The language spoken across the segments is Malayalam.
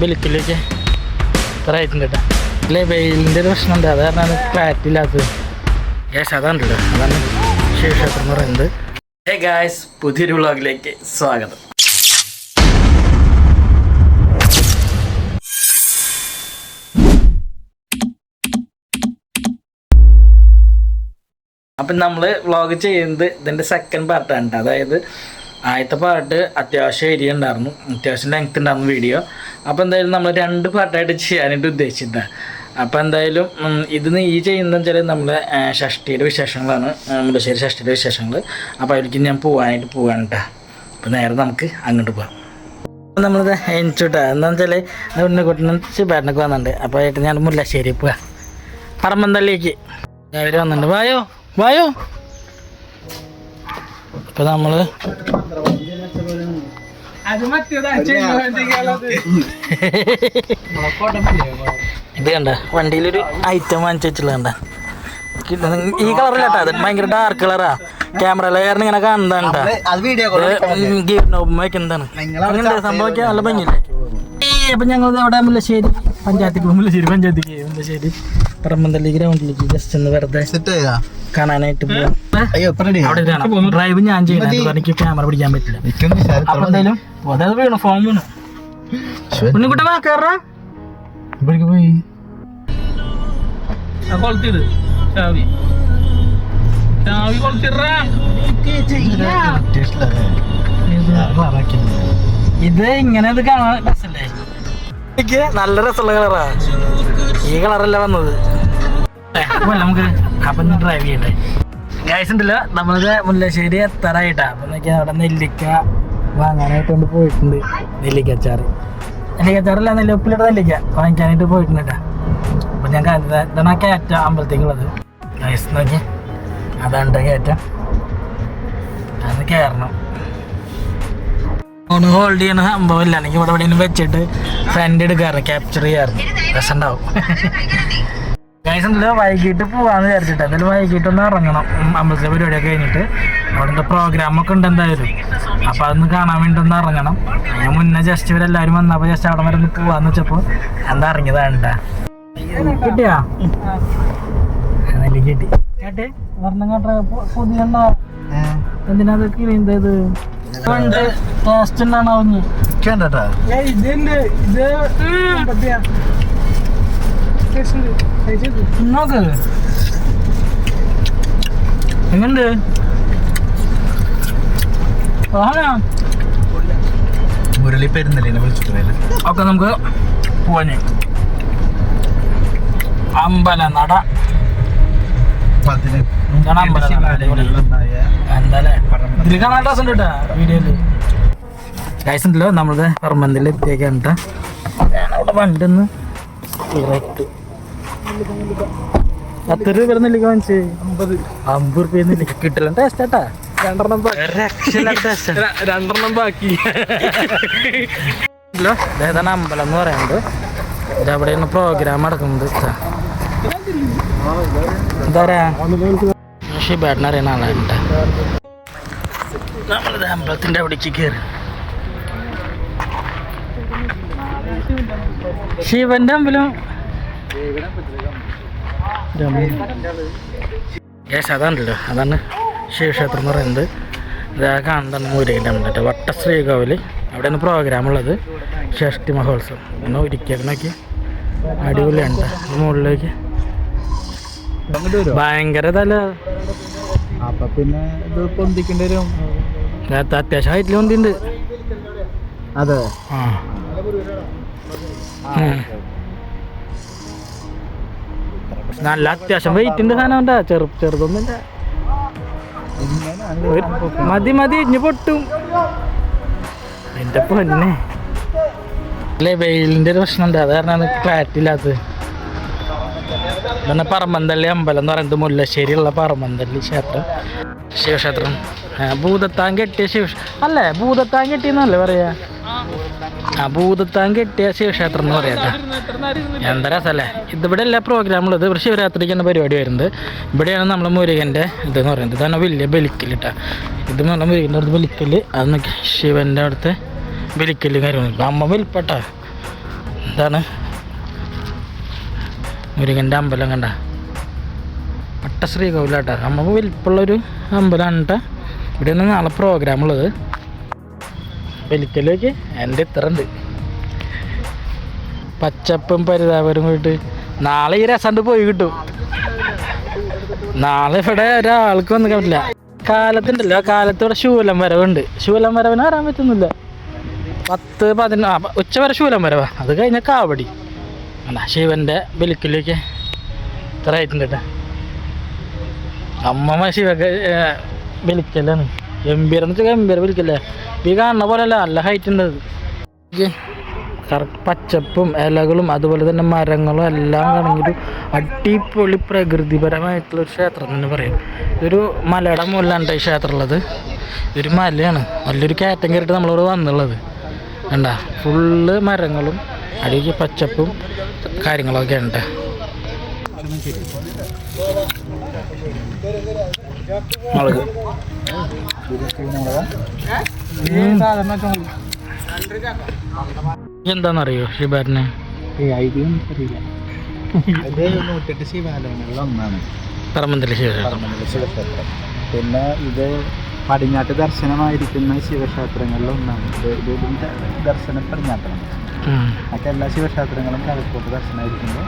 ബലിക്കലേക്ക് ഇത്ര ആയിട്ടുണ്ട് കേട്ടോ. അല്ലേ വെയിലിന്റെ ഒരു പ്രശ്നമുണ്ട് അത് കാരണമാണ് ക്ലാരിറ്റി ഇല്ലാത്തത്. ഗ്യാസ് അതാണല്ലോ. അതാണ് ശിവക്ഷേത്രം എന്ന് പറയുന്നത്. ഹേ ഗായ്സ് പുതിയൊരു വ്ളോഗിലേക്ക് സ്വാഗതം. അപ്പം നമ്മൾ വ്ളോഗ് ചെയ്യുന്നത് ഇതിന്റെ സെക്കൻഡ് പാർട്ടാണ് അതായത് ആദ്യത്തെ പാർട്ട് അത്യാവശ്യം ഏരിയ ഉണ്ടായിരുന്നു അത്യാവശ്യം ലെങ്ത് ഉണ്ടായിരുന്നു വീഡിയോ അപ്പോൾ എന്തായാലും നമ്മൾ രണ്ട് പാർട്ടായിട്ട് ചെയ്യാനായിട്ട് ഉദ്ദേശിച്ചിട്ടാണ് അപ്പോൾ എന്തായാലും ഇത് ഈ ചെയ്യുന്നതെന്ന് വെച്ചാൽ നമ്മുടെ ഷഷ്ടിയുടെ വിശേഷങ്ങളാണ്. മുല്ലശ്ശേരി ഷഷ്ടിയുടെ വിശേഷങ്ങൾ അപ്പോൾ അതിലേക്ക് ഞാൻ പോകാനായിട്ട് പോകാൻ കേട്ടോ അപ്പോൾ നേരെ നമുക്ക് അങ്ങോട്ട് പോകാം നമ്മളിത് എനിച്ചുട്ടാ എന്താണെന്ന് വെച്ചാൽ ഉണ്ണിക്കുട്ടനും ശിബാരനൊക്കെ വന്നിട്ടുണ്ട്. അപ്പോൾ ആയിട്ട് ഞാൻ മുല്ലശ്ശേരി പോവാം. പറമ്പന്തള്ളിലേക്ക് രാവിലെ വന്നിട്ടുണ്ട്. വായോ? വായോ? ഇപ്പൊ നമ്മൾ ഇത് കണ്ട വണ്ടിയിലൊരു ഐറ്റം വാങ്ങിച്ചു വെച്ചില്ല കണ്ട. ഈ കളറിലട്ടാ അത് ഭയങ്കര ഡാർക്ക് കളറാ ക്യാമറ ലെയറിന് ഇങ്ങനെ കാണുന്നതാണ് എന്താണ് അങ്ങനെ സംഭവിക്കാൻ നല്ല ഭംഗിയില്ലേ? അപ്പൊ ഞങ്ങൾ അവിടെ മുല്ലശ്ശേരി പഞ്ചായത്തിക്ക് മുല്ലശ്ശേരി പഞ്ചായത്തിക്ക് മുല്ലശ്ശേരി. പറമ്പന്തല്ലി ഗ്രൗണ്ടിലേക്ക് ജസ്റ്റ് ഒന്ന് വെറുതെ. സെറ്റ് ചെയ്താ? കാണാനായിട്ട് ഡ്രൈവ് ഞാൻ ചെയ്യണം. എനിക്ക് ക്യാമറ പിടിക്കാൻ പറ്റില്ല. അപ്പൊ എന്തായാലും അതായത് വീണു പോയി. കൊളുത്തിട് ചാവി. ചാവി കൊളുത്തിടാ ഇത് ഇങ്ങനെ ഇത് കാണാൻ രസല്ലേ എനിക്ക് നല്ല രസമുള്ള കളറാ. ഈ കളറല്ല വന്നത്? ഏ, അപ്പൊ ഞാൻ ഡ്രൈവ് ചെയ്യട്ടെ ഗൈസ് ഉണ്ടല്ലോ നമ്മളത് മുല്ലശ്ശേരി എത്താറായിട്ടാ. അപ്പൊ നോക്കിയാ അവിടെ നെല്ലിക്ക വാങ്ങാനായിട്ട് കൊണ്ട് പോയിട്ടുണ്ട്. നെല്ലിക്ക അച്ചാറ് നെല്ലിക്ക അച്ചാറല്ല നെല്ല് ഉപ്പിലിട്ട നെല്ലിക്ക വാങ്ങിക്കാനായിട്ട് പോയിട്ടുണ്ട് അപ്പൊ ഞാൻ ഇതാണ് കയറ്റ അമ്പലത്തേക്കുള്ളത്. ഗൈസ് നോക്കി അതാണ് കയറ്റ. അത് കയറണം ഫോൺ ഹോൾഡ് ചെയ്യണ സംഭവം ഇല്ല. അല്ലെങ്കിൽ ഇവിടെ എവിടെയെങ്കിലും വെച്ചിട്ട് ഫ്രണ്ട് എടുക്കാറ്. ക്യാപ്ചർ ചെയ്യാറ്. രസമുണ്ടാവും ഗൈസ് ഉണ്ടല്ലോ വൈകിട്ട് പോവാന്ന് വിചാരിച്ചിട്ട്. എന്തായാലും വൈകിട്ട് ഒന്ന് ഇറങ്ങണം അമ്പലത്തിലെ പരിപാടിയൊക്കെ കഴിഞ്ഞിട്ട്. അവിടെ പ്രോഗ്രാം ഒക്കെ ഉണ്ട് എന്തായാലും. അപ്പൊ അതൊന്ന് കാണാൻ വേണ്ടി ഒന്ന് ഇറങ്ങണം. ഞാൻ മുന്നേ ജസ്റ്റ് ഇവരെല്ലാവരും വന്നപ്പോൾ ജസ്റ്റ് അവിടെ വരെ ഒന്ന് പോവാന്ന് വെച്ചപ്പോൾ എന്താ ഇറങ്ങിയതാണ് ട്ടാ. കിട്ടിയാ? നെല്ലി കിട്ടി. കേട്ടെ വർണം കേട്ട എന്തിനാ ഇത്? നോക്ക് ആണോ മുരളി പെരുന്നല്ലേ വിളിച്ചിട്ടില്ല ഒക്കെ നമുക്ക് പോവാന്. അമ്പല നട. അമ്പലനട അമ്പല നട? അടിപൊളി. എന്താല്ലേ ഇതിൽ കാണാൻ രസം കേട്ടാ വീഡിയോയിൽ. ഗൈസ് ഉണ്ടല്ലോ നമ്മളത് പറമ്പന്തിൽ എത്തിയേക്കാണ് കേട്ടോ. ഞാൻ അവിടെ വണ്ടി ഒന്ന് ഇറക്റ്റ് പത്ത് രൂപ നെല്ലിക്ക വാങ്ങിച്ച്? അമ്പത്. അമ്പത് റുപ്യ നെല്ലിക്ക കിട്ടില്ല ടേസ്റ്റ് കേട്ടാ രണ്ടെണ്ണം രണ്ടെണ്ണം ബാക്കി. ഇതേതാണ് അമ്പലം എന്ന് പറയുന്നത്. ഇതവിടെയാണ് പ്രോഗ്രാം നടക്കുന്നത് ഇതാ. ഇതാരാ ഷിബാട്ടിന് അറിയുന്ന ആളാണ് നമ്മളിത് അമ്പലത്തിന്റെ അവിടേക്ക് കയറി ശിവന്റെ അമ്പലം. യേശ് അതാണല്ലോ അതാണ് ശിവക്ഷേത്രം എന്ന് പറയുന്നത്. ഇതാ കാണുന്നതാണ് മൂരികന്റെ അമ്പലം കേട്ടോ വട്ട ശ്രീകോവിൽ അവിടെയാണ് പ്രോഗ്രാം ഉള്ളത്. ഷഷ്ടി മഹോത്സവം. ഒന്ന് ഒരിക്കലിനൊക്കെ അടിപൊളിയുണ്ട്. മുകളിലേക്ക്. ഭയങ്കര തല അപ്പൊ പിന്നെ ഇത് പൊന്തിക്കേണ്ടി വരും. അത്യാവശ്യം ഹൈറ്റിൽ വന്നിട്ടുണ്ട് അതെ. ആ. നല്ല അത്യാവശ്യം. വെയിറ്റ് ഉണ്ട് സാധനം ചെറു ചെറുതൊന്നുമില്ല. മതി മതി ഇഞ്ഞു പൊട്ടും. എന്റെ പൊന്നെ. അല്ലേ വെയിലിന്റെ ഒരു പ്രശ്നമുണ്ട് അത് കാരണമാണ് ക്ലാരിറ്റി ഇല്ലാത്തത്. പിന്നെ പറമ്പന്തള്ളി അമ്പലം എന്ന് പറയുന്നത്. മുല്ലശ്ശേരിയുള്ള പറമ്പന്തള്ളി ക്ഷേത്രം. ശിവക്ഷേത്രം. ഭൂതത്താൻ കെട്ടിയ ശിവ അല്ലേ ഭൂതത്താൻ കെട്ടിയെന്നല്ലേ പറയാ? ആ ഭൂതത്താൻ കെട്ടിയ ശിവക്ഷേത്രം എന്ന് പറയാം എന്താ രസമല്ലേ? ഇതിവിടെ എല്ലാ പ്രോഗ്രാം ഉള്ളത്. ഇവിടെ എന്ന പരിപാടി വരുന്നത്. ഇവിടെയാണ് നമ്മളെ മുരുകന്റെ ഇതെന്ന് പറയുന്നത്. ഇതാണ് വലിയ ബലിക്കൽ കേട്ടോ. ഇത് നല്ല മുരുകന്റെ അടുത്ത് ബലിക്കൽ അത് ശിവന്റെ അടുത്ത് ബലിക്കൽ കാര്യങ്ങളുണ്ട് അമ്മ വലിപ്പട്ട എന്താണ്? മുരുകന്റെ അമ്പലം കണ്ട. പട്ട ശ്രീകോവിലാട്ടാ അമ്മ വലിപ്പുള്ളൊരു അമ്പലമാണ് കേട്ടോ. ഇവിടെയാണ് നാളെ പ്രോഗ്രാം ഉള്ളത്. വലിക്കലേക്ക് എന്റെ ഇത്ര ഉണ്ട് പച്ചപ്പും പരിതാപരും കൂടിയിട്ട് നാളെ ഈ രസണ്ട് പോയി കിട്ടും. നാളെ ഇവിടെ ഒരാൾക്ക് വന്ന് പറ്റില്ല കാലത്തുണ്ടല്ലോ കാലത്ത് ഇവിടെ ശൂലം വരവുണ്ട്. ശൂലം വരവിന് വരാൻ പറ്റുന്നില്ല. പത്ത് പതിനാ ഉച്ച വരെ ശൂലം വരവാ. അത് കഴിഞ്ഞ കാവടി. അല്ല ശിവന്റെ ബലിക്കിലേക്ക് ഇത്ര ആയിട്ടുണ്ട് കേട്ടോ. അമ്മമ്മ ശിവ ബലിക്കലാണ് ഗംഭീരം. എന്ന് വെച്ചാൽ ഗംഭീര ബലിക്കല്ലേ ഈ കാണുന്ന നല്ല ഹൈറ്റ് ഉണ്ട് പച്ചപ്പും ഇലകളും അതുപോലെ തന്നെ മരങ്ങളും എല്ലാം കണങ്ങിയൊരു അടിപൊളി പ്രകൃതിപരമായിട്ടുള്ള ഒരു ക്ഷേത്രം തന്നെ പറയും. ഇതൊരു മലയുടെ മുകളിലാണ് ഈ ക്ഷേത്രം ഉള്ളത്. ഇതൊരു മലയാണ്. നല്ലൊരു കയറ്റം കയറിയിട്ട് നമ്മളിവിടെ വന്നുള്ളത്. കണ്ട? ഫുള്ള് മരങ്ങളും അടിക്ക് പച്ചപ്പും കാര്യങ്ങളൊക്കെ ഉണ്ട് മുളക്. എന്താണെന്നറിയോ ഷിബാറിന് പറമ്പന്തല ശിവക്ഷേത്രം. പിന്നെ ഇത് പടിഞ്ഞാട്ട് ദർശനമായിരിക്കുന്ന ശിവക്ഷേത്രങ്ങളിൽ ഒന്നാണ്. ഇത് ദർശനം പടിഞ്ഞാട്ടാണ്. മറ്റെല്ലാ ശിവക്ഷേത്രങ്ങളും കിഴക്കോട്ട് ദർശനമായിരിക്കുമ്പോൾ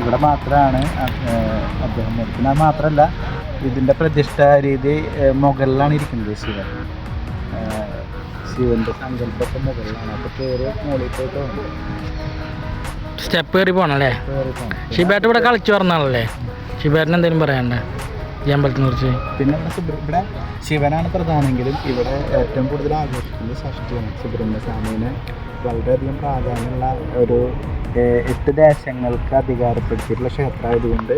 ഇവിടെ മാത്രമാണ് അദ്ദേഹം മരിക്കുന്നത്. അത് മാത്രമല്ല ഇതിന്റെ പ്രതിഷ്ഠ രീതി മുകളിലാണ് ഇരിക്കുന്നത് ശിവൻ. ശിവന്റെ ശിവന്റെ സങ്കല്പത്തെ മുകളിലാണ്. അപ്പോൾ കയറി മുകളിൽ പോയിട്ട് സ്റ്റെപ്പ് കയറി പോകണം ഷിബാട്ട് ഇവിടെ കളിച്ചു പറഞ്ഞാണല്ലേ ഷിബാറ്റിന് എന്തെങ്കിലും പറയാനുണ്ട്? ഈ അമ്പലത്തിനെ കുറിച്ച്. പിന്നെ ഇവിടെ ഇവിടെ ശിവനാണ് പ്രധാനെങ്കിലും ഇവിടെ ഏറ്റവും കൂടുതൽ ആഘോഷിക്കുന്നത് ഷഷ്ടിയാണ്. സുബ്രഹ്മണ്യ സ്വാമീനെ വളരെയധികം പ്രാധാന്യമുള്ള ഒരു എട്ട് ദേശങ്ങൾക്ക് അധികാരപ്പെടുത്തിയിട്ടുള്ള ക്ഷേത്രമായതുകൊണ്ട്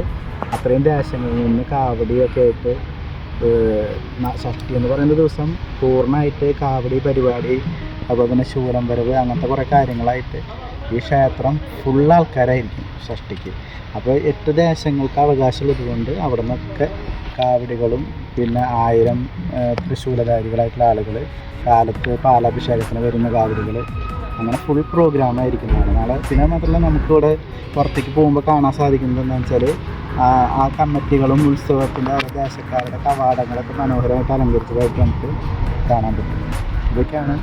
അത്രയും ദേശങ്ങളിൽ നിന്ന് കാവടിയൊക്കെ ആയിട്ട് ഷഷ്ടി എന്ന് പറയുന്ന ദിവസം പൂർണമായിട്ട് കാവടി പരിപാടി അതുപോലെ തന്നെ ശൂലം വരവ് അങ്ങനത്തെ കുറേ കാര്യങ്ങളായിട്ട് ഈ ക്ഷേത്രം ഫുൾ ആൾക്കാരായിരിക്കും ഷഷ്ടിക്ക്. അപ്പോൾ എട്ട് ദേശങ്ങൾക്ക് അവകാശമുള്ളത് കൊണ്ട് അവിടെ നിന്നൊക്കെ കാവടികളും പിന്നെ ആയിരം തൃശ്ശൂലധാരികളായിട്ടുള്ള ആളുകൾ കാലത്ത് പാലാഭിഷേകത്തിന് വരുന്ന കാവടികൾ അങ്ങനെ ഫുൾ പ്രോഗ്രാം ആയിരിക്കുന്നതാണ് നാളെ പിന്നെ മാത്രമല്ല നമുക്കിവിടെ പുറത്തേക്ക് പോകുമ്പോൾ കാണാൻ സാധിക്കുന്നത് എന്താണെന്ന് വെച്ചാൽ ആ കമ്മിറ്റികളും ഉത്സവത്തിന്റെ അവരുടെ ദേശക്കാരുടെ കവാടങ്ങളൊക്കെ മനോഹരമായിട്ട് അലങ്കരിച്ചതായിട്ട് നമുക്ക് കാണാൻ പറ്റും. ഇതൊക്കെയാണ്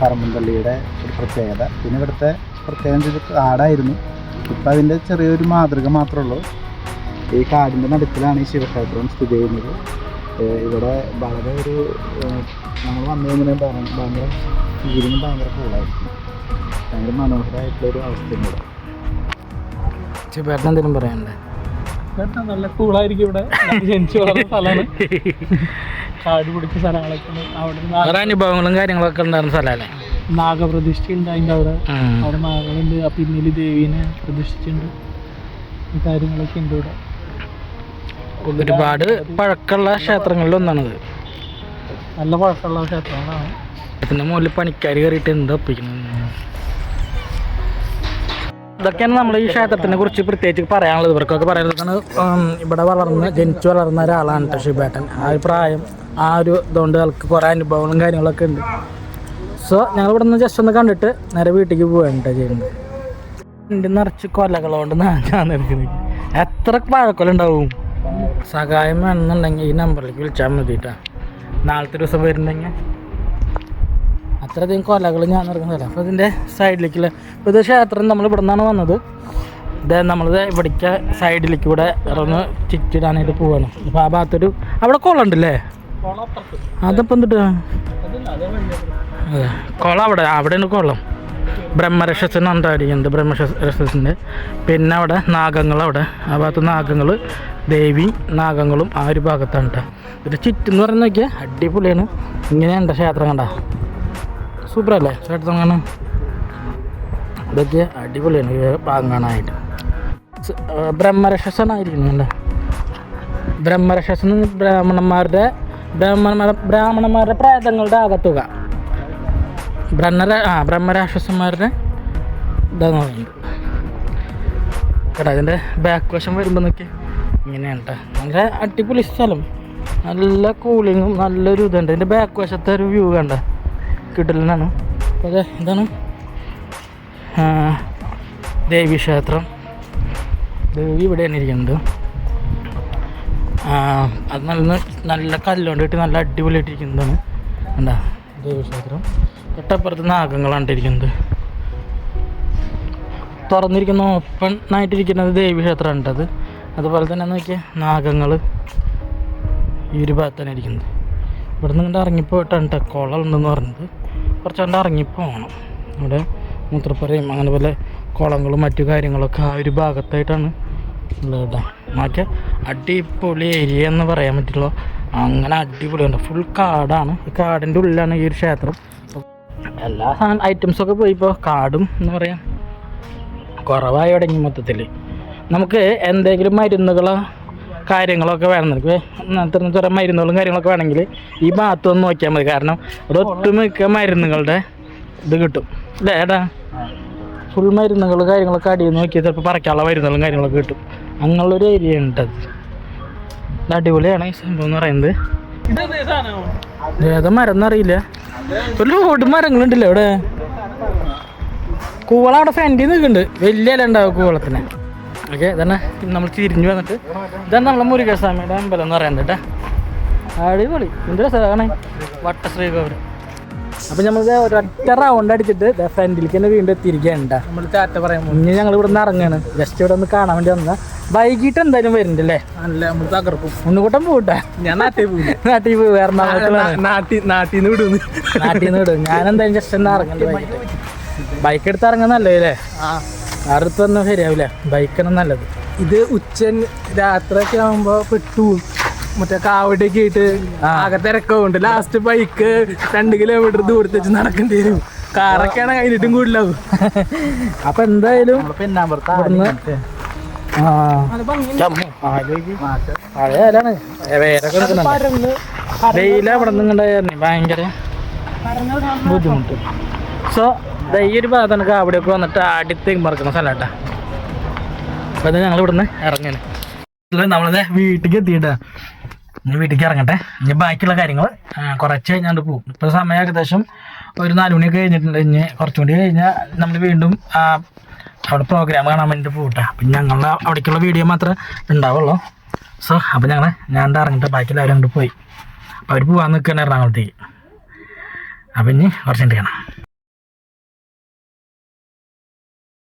പറമ്പൻപള്ളിയുടെ ഒരു പ്രത്യേകത. പിന്നെ ഇവിടുത്തെ പ്രത്യേകം ചെയ്ത് കാടായിരുന്നു ഇപ്പം അതിന്റെ ചെറിയൊരു മാതൃക മാത്രമേ ഉള്ളൂ. ഈ കാടിന്റെ നടുക്കിലാണ് ഈ ശിവക്ഷേത്രം സ്ഥിതി ചെയ്യുന്നത്. ഇവിടെ വളരെ ഒരു നമ്മൾ വന്നു കഴിഞ്ഞാൽ ഭയങ്കര ഭയങ്കര ഫീലിംഗ് ഭയങ്കര കൂളായിരിക്കും ഭയങ്കര മനോഹരമായിട്ടുള്ളൊരു അവസ്ഥയും കൂടെ. ചേട്ടൻ എന്തെങ്കിലും പറയാനുണ്ട്? നല്ല കൂളായിരിക്കും ഇവിടെ. ജനിച്ചു വളർന്ന സ്ഥലമാണ്. കാട് പിടിച്ച സ്ഥലങ്ങളൊക്കെ അവിടെ അനുഭവങ്ങളും കാര്യങ്ങളൊക്കെ ഉണ്ടായിരുന്ന സ്ഥലമല്ലേ? നാഗപ്രതിഷ്ഠ ഉണ്ട് അതിന്റെ അവിടെ അവിടെ നാഗങ്ങളുണ്ട് ആ പിന്നിൽ ദേവീനെ പ്രതിഷ്ഠിച്ചിട്ടുണ്ട്. ഈ കാര്യങ്ങളൊക്കെ ഉണ്ട് ഇവിടെ. ഒരുപാട് പഴക്കമുള്ള ക്ഷേത്രങ്ങളിൽ ഒന്നാണിത് നല്ല പഴക്കമുള്ള ക്ഷേത്രങ്ങളാണ്. ഇതിന്റെ മുകളിൽ പണിക്കാർ കയറിയിട്ട് എന്താ ഒപ്പിക്കുന്നത് ഇതൊക്കെയാണ് നമ്മൾ ഈ ക്ഷേത്രത്തിനെ കുറിച്ച് പ്രത്യേകിച്ച് പറയാനുള്ളത്. ഇവർക്കൊക്കെ പറയുന്നതാണ് ഇവിടെ വളർന്ന് ജനിച്ചു വളർന്ന ഒരാളാണ് കേട്ടോ ഷിബേട്ടൻ ആ ഒരു പ്രായം ആ ഒരു ഇതുകൊണ്ട് ആൾക്ക് കുറേ അനുഭവങ്ങളും കാര്യങ്ങളൊക്കെ ഉണ്ട്. സോ ഞങ്ങൾ ഇവിടെ നിന്ന് ജസ്റ്റ് ഒന്ന് കണ്ടിട്ട് നേരെ വീട്ടിലേക്ക് പോവുകയാണ് കേട്ടോ ചെയ്യുന്നത്. നിറച്ച് കൊലകളോണ്ട് ഞാൻ നിൽക്കുന്നത്. എത്ര പഴക്കൊല ഉണ്ടാവും? സഹായം വേണമെന്നുണ്ടെങ്കിൽ ഈ നമ്പറിലേക്ക് വിളിച്ചാൽ മതി കേട്ടോ നാളത്തെ ദിവസം വരുന്നുണ്ടെങ്കിൽ അത്രയധികം കൊലകൾ ഞാൻ നടക്കുന്നില്ല അപ്പോൾ ഇതിന്റെ സൈഡിലേക്കുള്ള ഇപ്പോൾ ഇത് ക്ഷേത്രം നമ്മൾ ഇവിടെ നിന്നാണ് വന്നത് ഇത് നമ്മളിത് ഇവിടേക്ക് സൈഡിലേക്ക് ഇവിടെ ഇറന്ന് ചുറ്റിടാനായിട്ട് പോവാണ്. അപ്പോൾ ആ ഭാഗത്തൊരു അവിടെ കുളം ഉണ്ടല്ലേ? അതപ്പം എന്തിട്ട്? അതെ കുളം അവിടെ അവിടെയാണ് കുളം. ബ്രഹ്മരക്ഷസൻ ഉണ്ടായിരിക്കുന്നത് ബ്രഹ്മരക്ഷസിന്റെ പിന്നെ അവിടെ നാഗങ്ങൾ അവിടെ. ആ ഭാഗത്ത് നാഗങ്ങൾ ദേവി നാഗങ്ങളും ആ ഒരു ഭാഗത്താണ് കേട്ടോ ഇത് ചുറ്റെന്ന് പറയുന്ന നോക്കിയാൽ അടിപൊളിയാണ്. ഇങ്ങനെയുണ്ട് ക്ഷേത്രം കണ്ട. സൂപ്പറല്ലേ ക്ഷേത്രം കാണാൻ? ഇതൊക്കെ അടിപൊളിയാണ് ഈ ഭാഗം കാണാനായിട്ട്. സ്- ആ, ബ്രഹ്മരക്ഷസനായിരിക്കുന്നു അല്ലേ ബ്രഹ്മരക്ഷസൻ ബ്രാഹ്മണന്മാരുടെ ബ്രാഹ്മണന്മാരുടെ ബ്രാഹ്മണന്മാരുടെ പ്രേതങ്ങളുടെ ആകത്തുക. ബ്രഹ്മര ആ ബ്രഹ്മരാക്ഷസന്മാരുടെ ഇതാന്ന് പറയുന്നത് കേട്ടോ അതിന്റെ ബാക്ക് വശം വരുമ്പോൾ നോക്കി ഇങ്ങനെയാണ് കേട്ടോ നല്ല അടിപൊളി സ്ഥലം. നല്ല കൂളിങ്ങും നല്ലൊരു ഇതുണ്ട്. ഇതിന്റെ ബാക്ക് വശത്തെ ഒരു വ്യൂ കണ്ട. കിട്ടലിനാണ് അതെ ഇതാണ് ആ, ദേവി ക്ഷേത്രം. ദേവി ഇവിടെയാണ് ഇരിക്കുന്നത് അത് നല്ല നല്ല കല്ലുകൊണ്ട് കിട്ടി നല്ല അടിപൊളിയായിട്ടിരിക്കുന്നതാണ് എന്താ ദേവീക്ഷേത്രം തൊട്ടപ്പുറത്ത് നാഗങ്ങളാണ് ഇരിക്കുന്നത് തുറന്നിരിക്കുന്ന ഓപ്പൺ ആയിട്ടിരിക്കുന്നത് ദേവീക്ഷേത്രമാണ് കേട്ടത് അതുപോലെ തന്നെ നോക്കിയാൽ നാഗങ്ങൾ ഈ ഒരു ഭാഗത്താണ് ഇരിക്കുന്നത്. ഇവിടെ നിന്ന് ഇങ്ങോട്ട് ഇറങ്ങിപ്പോയിട്ടാണ് കേട്ടോ കുളം ഉണ്ടെന്ന് പറഞ്ഞത്. കുറച്ച് കണ്ട് ഇറങ്ങിപ്പോകണം ഇവിടെ മൂത്രപ്പുരയും അങ്ങനെ പോലെ കുളങ്ങളും മറ്റു കാര്യങ്ങളൊക്കെ ആ ഒരു ഭാഗത്തായിട്ടാണ് ഉള്ളത് കേട്ടോ മാറ്റിയ അടിപൊളി ഏരിയ എന്ന് പറയാൻ പറ്റുള്ളൂ അങ്ങനെ അടിപൊളിയുണ്ട് ഫുൾ കാടാണ്. ഈ കാടിന്റെ ഉള്ളിലാണ് ഈ ഒരു ക്ഷേത്രം. എല്ലാ സാധനം ഐറ്റംസൊക്കെ പോയി ഇപ്പോൾ കാടും എന്ന് പറയാം. കുറവായി തുടങ്ങി മൊത്തത്തിൽ നമുക്ക് എന്തെങ്കിലും മരുന്നുകളോ കാര്യങ്ങളൊക്കെ വേണം നമുക്ക്. അത്തരം ചെറിയ മരുന്നുകളും കാര്യങ്ങളൊക്കെ വേണമെങ്കിൽ ഈ ഭാഗത്ത് ഒന്ന് നോക്കിയാൽ മതി. കാരണം അത് ഒട്ടുമിക്ക മരുന്നുകളുടെ ഇത് കിട്ടും. അല്ലേ ഏടാ ഫുൾ മരുന്നുകൾ കാര്യങ്ങളൊക്കെ അടിയിൽ നോക്കിയാൽ ചിലപ്പോൾ പറിക്കാനുള്ള മരുന്നുകളും കാര്യങ്ങളൊക്കെ കിട്ടും. അങ്ങനെയുള്ളൊരു ഏരിയ ഉണ്ട് അത്. ഇത് അടിപൊളിയാണ് ഈ സംഭവം എന്ന് പറയുന്നത്. ഏതാ മരം എന്നറിയില്ല. ഒരു ലോഡ് മരങ്ങളുണ്ടല്ലോ അവിടെ? കൂവളം അവിടെ ഫ്രണ്ടിൽ നിൽക്കുന്നുണ്ട്. വലിയ ഇല ഉണ്ടാവും കൂവളത്തിന്. ഓക്കെ ഇതന്നെ. നമ്മൾ തിരിഞ്ഞു വന്നിട്ട്. ഇതാണ് നമ്മളെ മുരുകസ്വാമിയുടെ അമ്പലം എന്ന് പറയുന്നത് കേട്ടോ. അടിപൊളി. എന്തൊരു സ്ഥലമാണ് വട്ടശ്രീ അപ്പം നമുക്ക് ഒരൊറ്റ റൗണ്ട് അടിച്ചിട്ട് ഫ്രണ്ടിലേക്ക് തന്നെ വീണ്ടും എത്തിയിരിക്കുകയാണ് നമ്മൾ ചാറ്റ പറയാൻ മുന്നേ ഞങ്ങൾ ഇവിടെ നിന്ന് ഇറങ്ങാണ്. ജസ്റ്റ് ഇവിടെ ഒന്ന് കാണാൻ വേണ്ടി വന്ന വൈകിട്ട് എന്തായാലും വരുന്നുണ്ട് അല്ലേ അല്ല നമ്മൾ തകർക്കും. ഒന്നുകൂട്ടം പോട്ടെ ഞാൻ നാട്ടിൽ പോകും നാട്ടിൽ പോയി എറണാകുളത്ത് നാട്ടിൽ നാട്ടിൽ നിന്ന് വിടും. നാട്ടിൽ നിന്ന് വിടും. ഞാൻ എന്തായാലും ജസ്റ്റ് ഒന്ന് ഇറങ്ങണ്ട ബൈക്ക് എടുത്ത് ഇറങ്ങാൻ നല്ലത് അല്ലേ അടുത്ത് വന്നാൽ ശരിയാവില്ല? ബൈക്കാണ് നല്ലത്. ഇത് ഉച്ച രാത്രിയൊക്കെ ആകുമ്പോ പെട്ടു. മറ്റേ കാവടിയൊക്കെ ആയിട്ട് ആകെ തിരക്കുണ്ട് ലാസ്റ്റ് ബൈക്ക് രണ്ട് കിലോമീറ്റർ ദൂരത്ത് വെച്ച് നടക്കേണ്ടി വരും. കാറൊക്കെയാണ് കഴിഞ്ഞിട്ടും കൂടുതലാവും. അപ്പൊ എന്തായാലും. പഴയ നിന്നുണ്ടായിരുന്നു ഭയങ്കര ബുദ്ധിമുട്ട്. സോ ഈ ഒരു ഭാഗത്താണ് കാവടിയൊക്കെ വന്നിട്ട് അടുത്തേക്ക് മറക്കുന്ന സ്ഥലം കേട്ടാ. അപ്പൊ ഞങ്ങൾ ഇവിടുന്ന് ഇറങ്ങാൻ നമ്മളത് വീട്ടിലേക്ക് എത്തിയിട്ടാ. ഇനി വീട്ടിലേക്ക് ഇറങ്ങട്ടെ. ഇനി ബാക്കിയുള്ള കാര്യങ്ങൾ കുറച്ച് കഴിഞ്ഞാണ്ട് പോകും ഇപ്പോൾ സമയം ഏകദേശം ഒരു നാല് മണിയൊക്കെ കഴിഞ്ഞിട്ടുണ്ട്. ഇനി കുറച്ചും കൂടി കഴിഞ്ഞാൽ നമ്മൾ വീണ്ടും അവിടെ പ്രോഗ്രാം കാണാൻ വേണ്ടിയിട്ട് പോകട്ടെ അപ്പം ഞങ്ങളുടെ അവിടേക്കുള്ള വീഡിയോ മാത്രമേ ഉണ്ടാവുള്ളൂ. സോ അപ്പോൾ ഞങ്ങൾ ഞാൻ ഇറങ്ങിട്ട്. ഇറങ്ങിയിട്ട് ബാക്കി എല്ലാവരും അങ്ങോട്ട് പോയി. അപ്പോൾ അവർ പോകാൻ നിൽക്കുകയാണ് എറണാകുളത്തേക്ക്. അപ്പം ഇനി കുറച്ച് കാണാം.